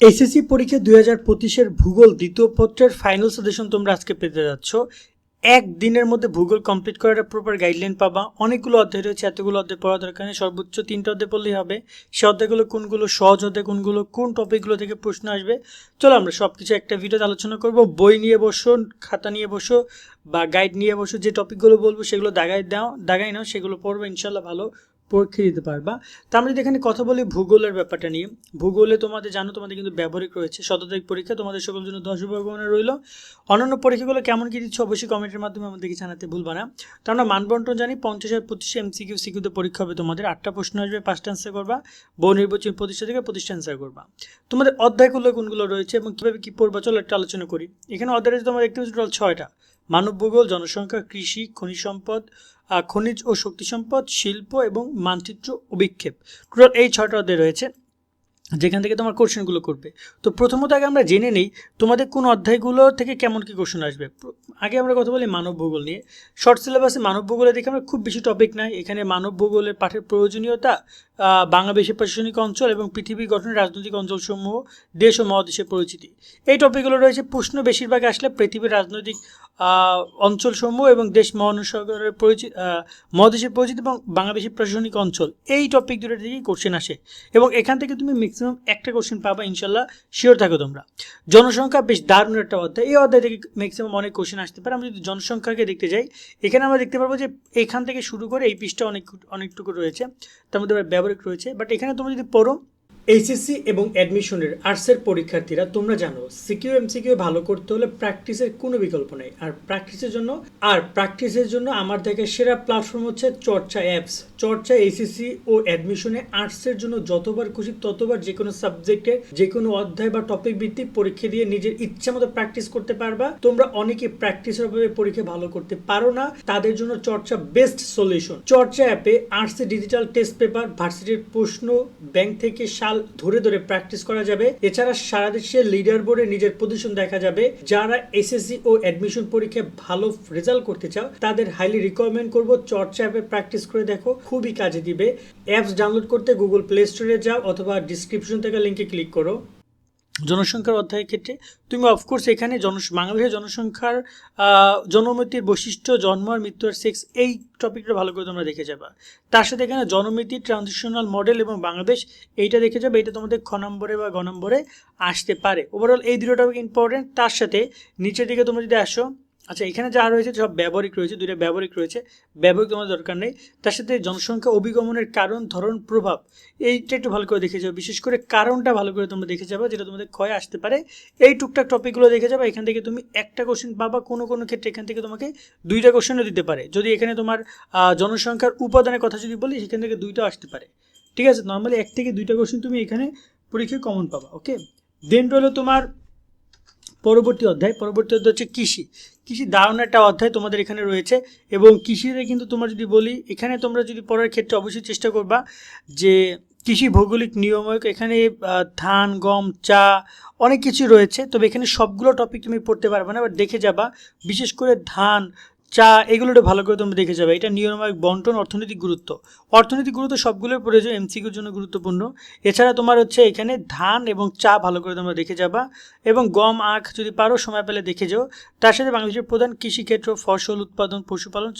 SSC পরীক্ষা দুই হাজার পঁচিশের ভূগোল দ্বিতীয় পত্রের ফাইনাল সাজেশন তোমরা আজকে পেতে যাচ্ছ। এক দিনের মধ্যে ভূগোল কমপ্লিট করার প্রপার গাইডলাইন পাবা। অনেকগুলো অধ্যায় রয়েছে, এতগুলো অধ্যায় পড়া দরকার নেই, সর্বোচ্চ তিনটা অধ্যায় পড়লেই হবে। সে অধ্যায়গুলো কোনগুলো সহজ অধ্যায়, কোনগুলো কোন টপিকগুলো থেকে প্রশ্ন আসবে, চলো আমরা সব কিছু একটা ভিডিওতে আলোচনা করব। বই নিয়ে বসো, খাতা নিয়ে বসো, বা গাইড নিয়ে বসো, যে টপিকগুলো বলব সেগুলো দাগাই দাও দাগাই নাও, সেগুলো পড়বে ইনশাল্লাহ ভালো। পরীক্ষা দিতে পারবা। তা আমরা যদি এখানে কথা বলি ভূগোলের ব্যাপারটা নিয়ে, ভূগোলে তোমাদের জানো তোমাদের কিন্তু ব্যবহারিক রয়েছে শততারিখ পরীক্ষা, তোমাদের সকল জন্য দশ ভগবানে রইল। অন্যান্য পরীক্ষাগুলো কেমন কি দিচ্ছ অবশ্যই কমেন্টের মাধ্যমে আমাদেরকে জানাতে ভুলবা না। তো আমরা মানবন্টন জানি পঞ্চাশ হাজার পঁচিশে এমসিকিউ সিকিউতে পরীক্ষা হবে তোমাদের। আটটা প্রশ্ন আসবে পাঁচটা অ্যান্সার করবা। বহু নির্বাচন প্রতিষ্ঠা থেকে প্রতিষ্ঠা অ্যান্সার করবা। তোমাদের অধ্যায়গুলো কোনগুলো রয়েছে এবং কীভাবে কী পড়বা, চলো একটা আলোচনা করি। এখানে অধ্যায় দেখতে টোটাল ছয়টা। মানব ভূগোল জনসংখ্যা, কৃষি, খনিজ সম্পদ খনিজ ও শক্তি সম্পদ, শিল্প এবং মানচিত্র অভিক্ষেপ। টোটাল এই ছয়টা অধ্যায় রয়েছে। যেখান থেকে তোমার কোশ্চেনগুলো করবে। তো প্রথমত আগে আমরা জেনে নেই তোমাদের কোন অধ্যায়গুলো থেকে কেমন কি কোশ্চেন আসবে। আগে আমরা কথা বলি মানব ভূগোল নিয়ে। শর্ট সিলেবাসে মানব ভূগোলে দেখে আমরা খুব বেশি টপিক নাই। এখানে মানব ভূগোলের পাঠের প্রয়োজনীয়তা বাংলাদেশের প্রশাসনিক অঞ্চল এবং পৃথিবী গঠনের রাজনৈতিক অঞ্চলসমূহ, দেশ ও মহাদেশের পরিচিতি। এই টপিকগুলো রয়েছে প্রশ্ন বেশিরভাগ আসলে পৃথিবীর রাজনৈতিক অঞ্চলসমূহ এবং দেশ মহানসাগরের পরিচিত মহাদেশের পরিচিতি এবং বাংলাদেশের প্রশাসনিক অঞ্চল। এই টপিক দুটো থেকেই কোশ্চেন আসে এবং এখান থেকে তুমি ম্যাক্সিমাম একটা কোশ্চেন পাবা, ইনশাল্লাহ শিওর থাকো তোমরা। জনসংখ্যা বেশ দারুণ একটা অধ্যায়। এই অধ্যায় থেকে ম্যাক্সিমাম অনেক কোশ্চেন আসতে পারে। আমরা যদি জনসংখ্যাকে দেখতে যাই, এখানে আমরা দেখতে পারব যে এখান থেকে শুরু করে এই পৃষ্ঠা অনেক, অনেকটুকু রয়েছে। তার মধ্যে ব্যবহারিক রয়েছে। বাট এখানে তোমরা যদি পড়ো এইচএসসি এবং অ্যাডমিশনের আর্টসের পরীক্ষার্থীরা, তোমরা জানো সিকিউ এমসিকিউ ভালো করতে হলে প্র্যাকটিসের কোনো বিকল্প নেই। আর প্র্যাকটিসের জন্য, আর প্র্যাকটিসের জন্য আমার থেকে সেরা প্ল্যাটফর্ম হচ্ছে চর্চা অ্যাপস চর্চা এসএসসি ও অ্যাডমিশনে আর্টসের জন্য যতবার খুশি ততবার যে কোনো সাবজেক্টে যে কোনো অধ্যায় বা টপিক ভিত্তিক পরীক্ষা দিয়ে নিজের ইচ্ছা মতো প্র্যাকটিস করতে পারবা। তোমরা অনেকে প্র্যাকটিসের অভাবে পরীক্ষা ভালো করতে পারো না। তাদের জন্য চর্চা বেস্ট সলিউশন চর্চা অ্যাপে আর্টসের ডিজিটাল টেস্ট পেপার ভার্সিটির প্রশ্ন ব্যাংক থেকে সাল ধরে ধরে প্র্যাকটিস করা যাবে। এছাড়া সারা দেশে লিডার বোর্ডে নিজের পজিশন দেখা যাবে। যারা এসএসসি ও অ্যাডমিশন পরীক্ষায় ভালো রেজাল্ট করতে চাও, তাদের হাইলি রিকমেন্ড করব চর্চা অ্যাপে প্র্যাকটিস করে দেখো। খুবই কাজে দিবে। অ্যাপস ডাউনলোড করতে গুগল প্লে স্টোরে যাও অথবা ডিসক্রিপশন থেকে লিঙ্কে ক্লিক করো। জনসংখ্যার অধ্যায়ের ক্ষেত্রে তুমি অফকোর্স এখানে জন বাংলাদেশের জনসংখ্যার জনমিতির বৈশিষ্ট্য, জন্ম আর মৃত্যু আর সেক্স এই টপিকটা ভালো করে তোমরা দেখে যাবা। তার সাথে এখানে জনমিতি ট্রানজিশনাল মডেল এবং বাংলাদেশ এইটা দেখে যাবে। এটা তোমাদের খ নম্বরে বা গ নম্বরে আসতে পারে। ওভারঅল এই দুটো টপিক ইম্পর্টেন্ট তার সাথে নিচের দিকে তোমরা যদি আসো আচ্ছা এখানে যা রয়েছে সব ব্যবহারিক রয়েছে, দুইটা ব্যবহারিক রয়েছে, ব্যবহারিক তোমার দরকার নেই। তার সাথে জনসংখ্যা অভিগমনের কারণ, ধরন, প্রভাব, এইটা একটু ভালো করে দেখে যাবে বিশেষ করে কারণটা ভালো করে তোমরা দেখে যাবে, যেটা তোমাদের ক্ষয় আসতে পারে। এই টুকটাক টপিকগুলো দেখে যাবে, এখান থেকে তুমি একটা কোশ্চেন পাবা কোনো কোনো ক্ষেত্রে এখান থেকে তোমাকে দুইটা কোশ্চেনও দিতে পারে। যদি এখানে তোমার জনসংখ্যার উপাদানের কথা যদি বলি, সেখান থেকে দুইটা আসতে পারে। ঠিক আছে? নর্মালি এক থেকে দুইটা কোশ্চেন তুমি এখানে পরীক্ষায় কমন পাবা ওকে দেন রইল তোমার পরবর্তী অধ্যায়। পরবর্তী অধ্যায় হচ্ছে কৃষি। কৃষি দারুণ একটা অধ্যায় তোমাদের এখানে রয়েছে এবং কৃষিতে কিন্তু তোমরা যদি বলি, এখানে তোমরা যদি পড়ার ক্ষেত্রে অবশ্যই চেষ্টা করবা যে কৃষি ভৌগোলিক নিয়মক এখানে ধান, গম, চা অনেক কিছু রয়েছে। তবে এখানে সবগুলো টপিক তুমি পড়তে পারবে না বাট দেখে যাবা। বিশেষ করে ধান চা, এগুলোটা ভালো করে তোমরা দেখে যাবে। এটা নিয়মায়ক বন্টন, অর্থনৈতিক গুরুত্ব। অর্থনৈতিক গুরুত্ব সবগুলোই প্রয়োজন এমসিকিউর জন্য গুরুত্বপূর্ণ। এছাড়া তোমার হচ্ছে এখানে ধান এবং চা ভালো করে তোমরা দেখে যাবা এবং গম, আখ যদি পারো সময় পেলে দেখে যাও। তার সাথে বাংলাদেশের প্রধান কৃষিক্ষেত্র, ফসল উৎপাদন, পশুপালন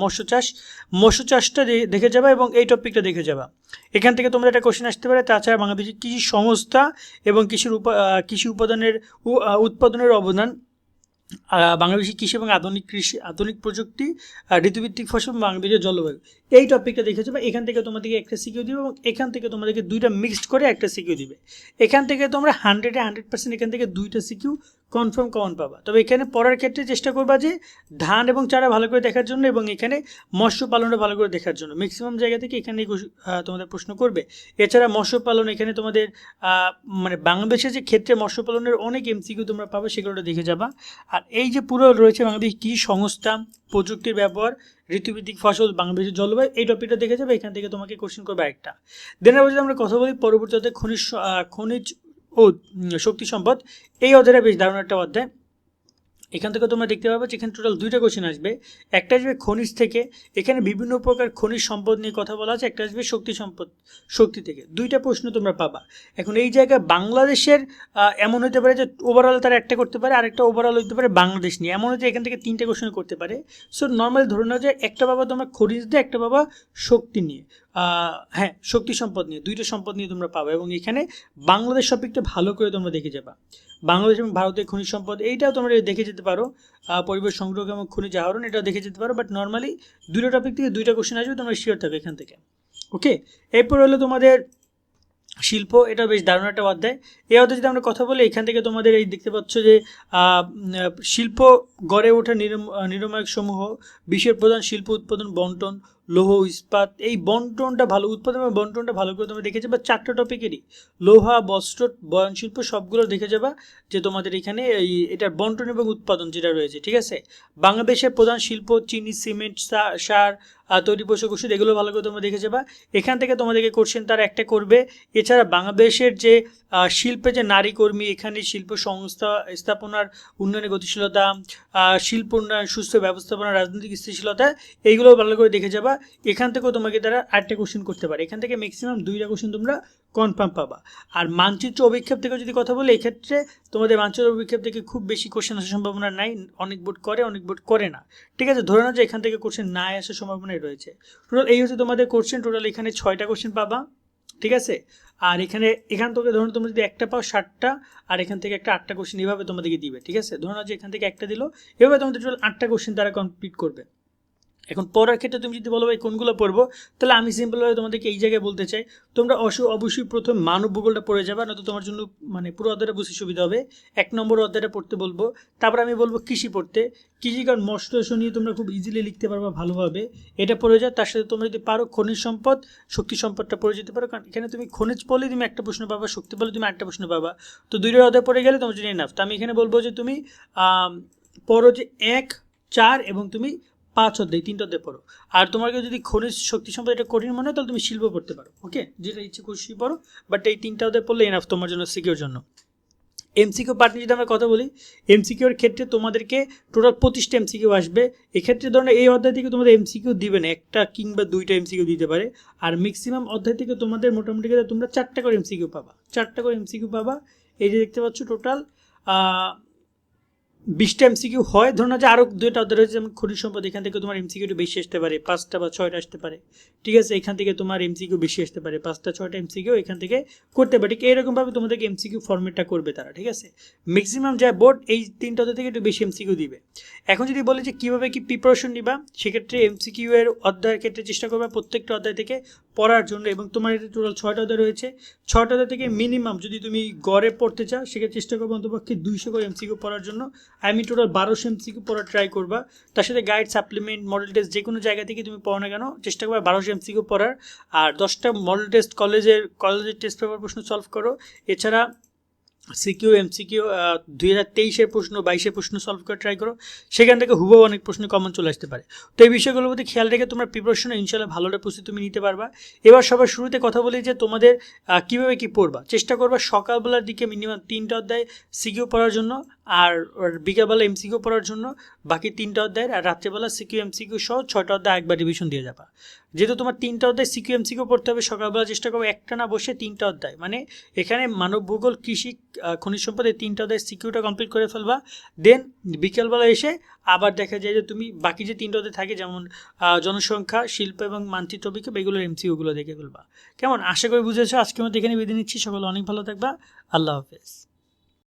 মৎস্য চাষ। মৎস্য চাষটা দেখে যাবা এবং এই টপিকটা দেখে যাবা। এখান থেকে তোমরা একটা কোশ্চেন আসতে পারে। তাছাড়া বাংলাদেশের কৃষি সংস্থা এবং কৃষির কৃষি উপাদানের উৎপাদনের অবদান। বাংলাদেশি কৃষি এবং আধুনিক কৃষি, আধুনিক প্রযুক্তি ঋতুভিত্তিক ফসল বাংলাদেশের জলবায়ু। এই টপিকটা দেখেছ বা এখান থেকে তোমাদেরকে একটা সিকিউ দিবে, এবং এখান থেকে তোমাদেরকে দুইটা মিক্সড করে একটা সিকিউ দিবে। এখান থেকে তোমরা হান্ড্রেডে হান্ড্রেড পার্সেন্ট এখান থেকে দুইটা সিকিউ কনফার্ম কমন পাবা। তবে এখানে পড়ার ক্ষেত্রে চেষ্টা করবা যে ধান এবং চারা ভালো করে দেখার জন্য এবং এখানে মৎস্য পালনটা ভালো করে দেখার জন্য। ম্যাক্সিমাম জায়গা থেকে এখানে তোমাদের প্রশ্ন করবে। এছাড়া মৎস্য পালন এখানে তোমাদের মানে বাংলাদেশের যে ক্ষেত্রে মৎস্য পালনের অনেক এমসিকিউ তোমরা পাবে, সেগুলোটা দেখে যাবা। আর এই যে পুরো রয়েছে বাংলাদেশ কৃষি সংস্থা, প্রযুক্তির ব্যবহার, ঋতুভিত্তিক ফসল, বাংলাদেশের জলবায়ু, এই টপিকটা দেখে যাবে, এখান থেকে তোমাকে কোশ্চেন করবে একটা দেন আমরা কথা বলি পরবর্তীতে খনিজ খনিজ ও শক্তি সম্পদ। এই অধ্যায়টা বেশ দারুণ একটা অধ্যায়। এখান থেকে তোমরা দেখতে পাবে যে এখানে টোটাল দুইটা কোশ্চেন আসবে। একটা আসবে খনিজ থেকে, এখানে বিভিন্ন প্রকার খনিজ সম্পদ নিয়ে কথা বলা আছে, একটা আসবে শক্তি সম্পদ, শক্তি থেকে। দুইটা প্রশ্ন তোমরা পাবা। এখন এই জায়গায় বাংলাদেশের এমন হতে পারে যে ওভারঅল তারা একটা করতে পারে, আরেকটা ওভারঅল হতে পারে বাংলাদেশ নিয়ে। এমন হচ্ছে এখান থেকে তিনটে কোশ্চেন করতে পারে। সো নর্মালি ধরে নাও যে একটা বাবা তোমরা খনিজ দিয়ে, একটা বাবা শক্তি নিয়ে। হ্যাঁ শক্তি সম্পদ নিয়ে, দুইটা সম্পদ নিয়ে তোমরা পাবে এবং এখানে বাংলাদেশ টপিকটা ভালো করে তোমরা দেখে যাবা। বাংলাদেশ এবং ভারতের খনিজ সম্পদ, এইটাও তোমরা দেখে যেতে পারো পরিবেশ সংগ্রহ এবং খনিজ আহরণ, এটাও দেখে যেতে পারো বাট নর্মালি দুটো টপিক থেকে দুইটা কোশ্চেন আসবে, তোমরা শিওর থাকবে এখান থেকে। ওকে এরপর হলো তোমাদের শিল্প, এটা বেশ দারুণ একটা অধ্যায়। এই অধ্যায় যদি আমরা কথা বলি, এখান থেকে তোমাদের এই দেখতে পাচ্ছ যে শিল্প গড়ে ওঠা নিরম নিরমায়ক সমূহ বিশ্বের প্রধান শিল্প উৎপাদন বন্টন লৌহ ইস্পাত, এই বন্টনটা ভালো, উৎপাদন এবং বন্টনটা ভালো করে তোমরা দেখে যাবা চারটা টপিকেরই। লোহা, বস্ত্র বয়ন শিল্প সবগুলো দেখে যাবা যে তোমাদের এখানে এই, এটার বন্টন এবং উৎপাদন যেটা রয়েছে, ঠিক আছে? বাংলাদেশের প্রধান শিল্প চিনি সিমেন্ট সার তৈরি পোশাক ওষুধ, এগুলো ভালো করে তোমরা দেখে যাবা। এখান থেকে তোমাদেরকে কোশ্চেন তার একটা করবে। এছাড়া বাংলাদেশের যে শিল্পে যে নারী কর্মী এখানে শিল্প সংস্থা, স্থাপনার উন্নয়নে গতিশীলতা শিল্প উন্নয়ন, সুস্থ ব্যবস্থাপনা, রাজনৈতিক স্থিতিশীলতা, এইগুলো ভালো করে দেখে যাবা। এখান থেকেও তোমাকে তারা আটটা কোশ্চেন করতে পারে। এখান থেকে ম্যাক্সিমাম দুইটা কোশ্চেন তোমরা কনফার্ম পাবা। আর মানচিত্র অভিক্ষেপ থেকে যদি কথা বলি, এক্ষেত্রে তোমাদের মানচিত্র অভিক্ষেপ থেকে খুব বেশি কোশ্চেন আসার সম্ভাবনা নাই। অনেক বোর্ড করে, অনেক বোর্ড করে না। ঠিক আছে, ধরে নাও যে এখান থেকে কোশ্চেন না আসার সম্ভাবনাই রয়েছে। টোটাল এই হচ্ছে তোমাদের কোশ্চেন টোটাল এখানে ছয়টা কোশ্চেন পাবা। ঠিক আছে? আর এখানে, এখান থেকে ধরুন তোমরা যদি একটা পাও ষাটটা, আর এখান থেকে একটা আটটা কোশ্চেন এভাবে তোমাদেরকে দিবে। ঠিক আছে? ধরো না যে এখান থেকে একটা দিলো, এভাবে তোমাদের টোটাল আটটা কোশ্চেন তারা কমপ্লিট করবে। এখন পড়ার ক্ষেত্রে তুমি যদি বলো, ভাই, কোনগুলো পড়ব? তাহলে আমি সিম্পলভাবে তোমাদেরকে এই জায়গায় বলতে চাই, তোমরা অবশ্যই অবশ্যই প্রথম মানব ভূগোলটা পড়ে যাবে, নয়তো তোমার জন্য মানে পুরো অধ্যায়টা বুঝতে সুবিধা হবে। এক নম্বর অধ্যায়টা পড়তে বলব, তারপর আমি বলব কৃষি পড়তে। কৃষি কারণ মৎস্য চাষ নিয়ে তোমরা খুব ইজিলি লিখতে পারবা ভালোভাবে। এটা পড়ে যাও, তার সাথে তোমরা যদি পারো খনিজ সম্পদ, শক্তি সম্পদটা পড়ে যেতে পারো, কারণ এখানে তুমি খনিজ পড়লে তুমি একটা প্রশ্ন পাবা, শক্তি পড়লে তুমি একটা প্রশ্ন পাবা। তো দুইটা অধ্যায় পড়ে গেলে তোমার জন্য এনাফ তো আমি এখানে বলব যে তুমি পড়ো যে এক, চার এবং তুমি পাঁচ অধ্যায়, তিনটা অধ্যায় পড়ো। আর তোমাকে যদি খনিজ শক্তি সম্পদ এটা কঠিন মনে হয়, তাহলে তুমি শিল্প পড়তে পারো ওকে যেটা ইচ্ছে খুশি পড়ো বাট এই তিনটা অধ্যায় পড়লে এনাফ তোমার জন্য সিকিউর জন্য। এমসিকিউ পার্ট নিয়ে যদি আমরা কথা বলি এমসিকিউর ক্ষেত্রে তোমাদেরকে টোটাল পঁচিশটা এমসিকিউ আসবে। এক্ষেত্রে ধরুন এই অধ্যায় থেকে তোমাদের এমসিকিউ দিবে না, একটা কিংবা দুইটা এমসিকিউ দিতে পারে। আর ম্যাক্সিমাম অধ্যায় থেকে তোমাদের মোটামুটি তোমরা চারটা করে এমসিকিউ পাবা, চারটা করে এমসিকিউ পাবা। এই যে দেখতে পাচ্ছ টোটাল বিশটা এমসিকিউ হয়। ধরুন যে আরও দুইটা অধ্যায় রয়েছে, যেমন খনিজ সম্পদ, এখান থেকে তোমার এমসিকিউটা বেশি আসতে পারে, পাঁচটা বা ছয়টা আসতে পারে। ঠিক আছে, এখান থেকে তোমার এমসিকিউ বেশি আসতে পারে, পাঁচটা, ছয়টা এমসিকিউ এখান থেকে করতে পারে। ঠিক এরকমভাবে তোমাদেরকে এমসিকিউ ফর্মেটটা করবে তারা, ঠিক আছে? ম্যাক্সিমাম যা বোর্ড এই তিনটা অধ্যায় থেকে একটু বেশি এমসিকিউ দিবে। এখন যদি বলে যে কীভাবে কি প্রিপারেশন নিবা, সেক্ষেত্রে এমসিকিউ এর অধ্যায়ের ক্ষেত্রে চেষ্টা করবে প্রত্যেকটা অধ্যায় থেকে পড়ার জন্য, এবং তোমার এটা টোটাল ছয়টা অধ্যায় রয়েছে। ছয়টা অধ্যায় থেকে মিনিমাম যদি তুমি গড়ে পড়তে চাও, সেক্ষেত্রে চেষ্টা করব অন্তপক্ষে দুইশো করে এমসিকিউ পড়ার জন্য। আমি টোটাল বারোশো এমসিকিউ পড়া ট্রাই করবা। তার সাথে গাইড সাপ্লিমেন্ট মডেল টেস্ট যে কোনো জায়গা থেকে তুমি পড়ো না কেন, চেষ্টা করবে বারোশো এমসিকিউ পড়ার। আর দশটা মডেল টেস্ট কলেজের কলেজের টেস্ট পেপার প্রশ্ন সলভ করো। এছাড়া সিকিউ এমসিকিউ দুই হাজার তেইশের প্রশ্ন, বাইশের প্রশ্ন সলভ করে ট্রাই করো। সেখান থেকে হুবহু অনেক প্রশ্ন কমন চলে আসতে পারে। তো এই বিষয়গুলোর প্রতি খেয়াল রেখে তোমরা প্রিপারেশনে ইনশাল্লাহ ভালোটা প্রস্তুতি তুমি নিতে পারবা। এবার সবার শুরুতে কথা বলি যে তোমাদের কীভাবে কী পড়বা। চেষ্টা করবা সকালবেলার দিকে মিনিমাম তিনটা অধ্যায় সিকিউ পড়ার জন্য। আর বিকালবেলা এমসিকিউ পড়ার জন্য বাকি তিনটা অধ্যায়ের আর রাত্রেবেলা সিকিউ এমসিকিউ সহ ছয়টা অধ্যায় একবার রিভিশন দিয়ে যাবা। যেহেতু তোমার তিনটা অধ্যায় সিকিউ এমসিকিউ পড়তে হবে, সকালবেলা চেষ্টা করব একটা না বসে তিনটা অধ্যায়। মানে এখানে মানব, ভূগোল, কৃষি খনিজ সম্পদ এই তিনটা অধ্যায় সিকিউটা কমপ্লিট করে ফেলবা। দেন বিকেলবেলা এসে আবার দেখা যায় যে তুমি বাকি যে তিনটা অধ্যায় থাকে, যেমন জনসংখ্যা, শিল্প এবং মানচিত্র বিক্ষোভ এগুলোর এমসিকিউগুলো দেখে ফেলবা। কেমন? আশা করি বুঝেছ। আজকে মতো এখানে বিদায় নিচ্ছি। সকলে অনেক ভালো থাকবা। আল্লাহ হাফেজ।